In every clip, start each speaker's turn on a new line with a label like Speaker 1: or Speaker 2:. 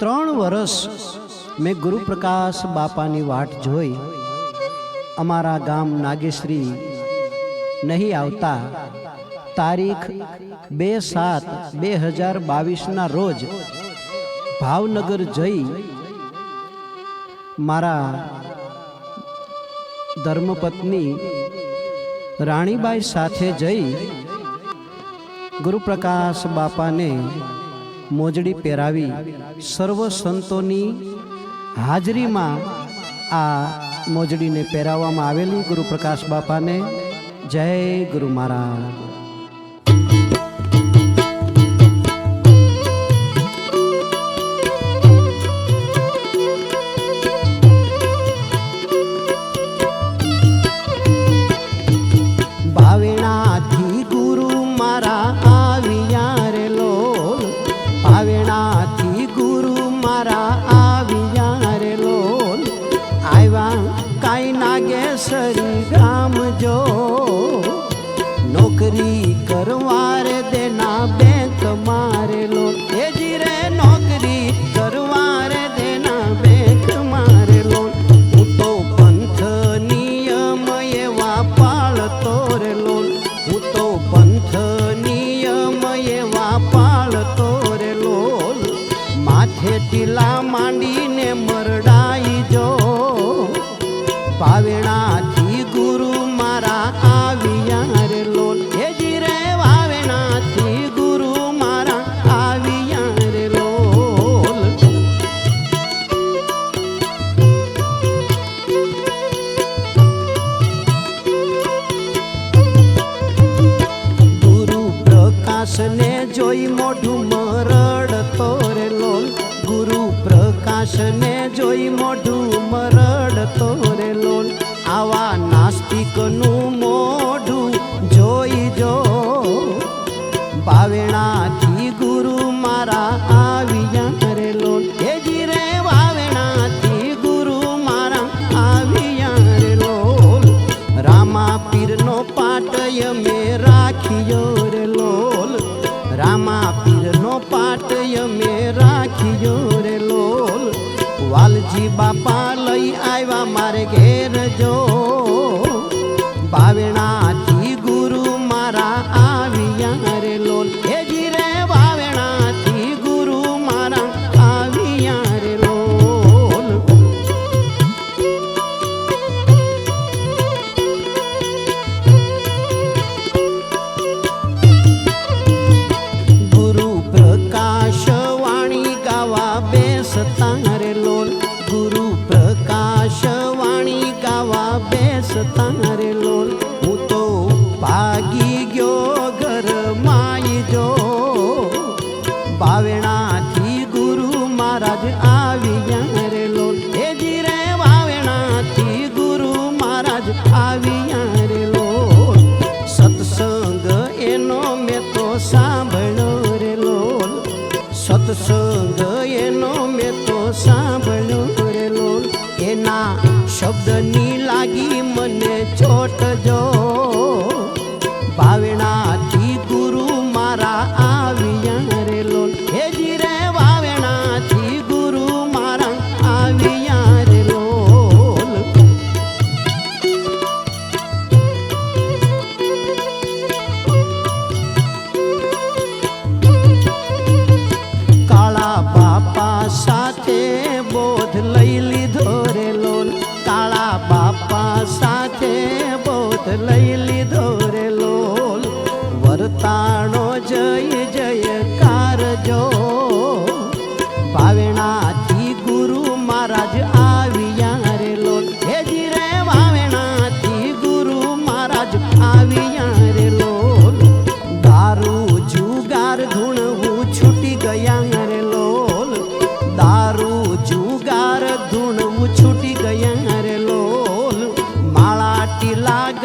Speaker 1: ત્રણ વર્ષ મેં ગુરુપ્રકાશ બાપાની વાટ જોઈ. અમારા ગામ નાગેશ્રી નહીં આવતા. તારીખ બે સાત બે હજાર બાવીસના રોજ ભાવનગર જઈ મારા ધર્મપત્ની રાણીબાઈ સાથે જઈ ગુરુપ્રકાશ બાપાને મોજડી પહેરાવી સર્વ સંતોની હાજરીમાં આ મોજડીને પહેરાવવામાં આવેલી ગુરુપ્રકાશ બાપાને જય ગુરુ મહારાજ. જો નોકરી કરવા રે દેના બેંક મારે જી રે નોકરી કરવા દેના બેંક મારે હું તો પંથ નિયમ એવા પાળતો રે હું તો પંથ નિયમ એવા પાળતો રે માથે ટીલા માંડીને મરડાઈ જો. ભાવેણાથી પ્રકાશને જોઈ મોઢું મરડતો રે ગુરુ પ્રકાશને જોઈ મોઢું મરડતો રે આવા નાસ્તિકનું મોઢું વાલજી બાપા લઈ આવ્યા મારે ઘેર જો. સત્સંગ એનો મેં તો સાંભળ્યો રે લોલ. સત્સંગ એનો મેં તો સાંભળ્યો રે લોલ. એના શબ્દની લાગી મને ચોટ જો. காதலை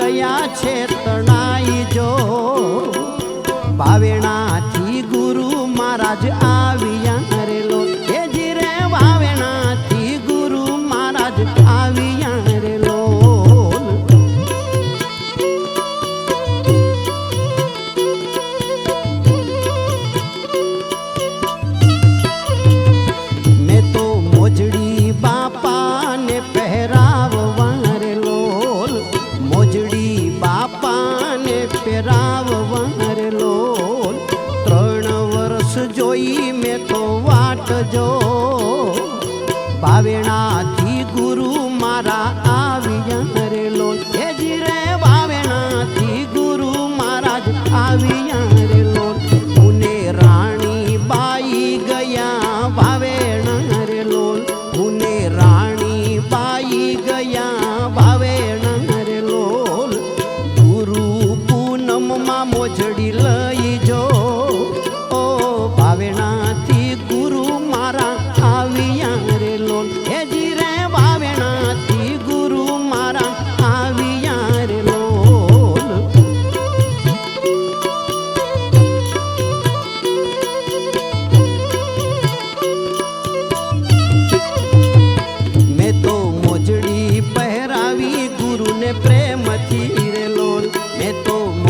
Speaker 1: રહ્યા છે તો વાટ જો ભાવેણાથી ગુરુ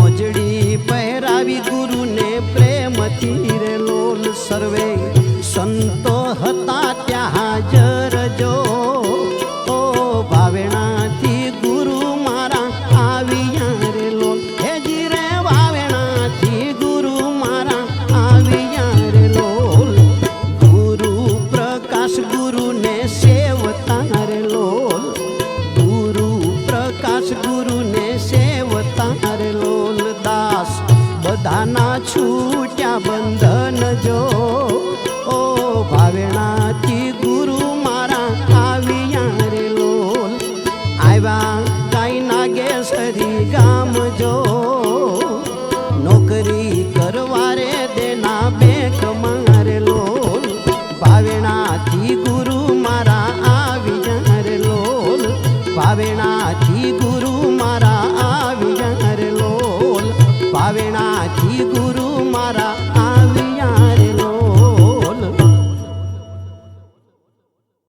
Speaker 1: મોજડી પહેરાવી ગુરુને પ્રેમથી રે લોલ સર્વે. સંતો હતા ત્યાં હાજર જો. ઓ ભાવેણાથી ગુરુ મારા આવ્યા રે લોલ હેજી રે ભાવેણાથી ગુરુ મારા આવ્યા રે લોલ ગુરુ પ્રકાશ ગુરુને સેવતા રે લોલ ગુરુ પ્રકાશ ગુરુને છૂટ્યા બંધન જો. ઓ ભાવેણાથી ગુરુ મારા આવ્યા રે લોલ. આવ્યા કાંઈ નાગે સરી ગામ જો. નોકરી કરવા રે દેના બેંક મારે લોલ. ભાવેણાથી ગુરુ મારા આવ્યા રે લોલ. ભાવેણા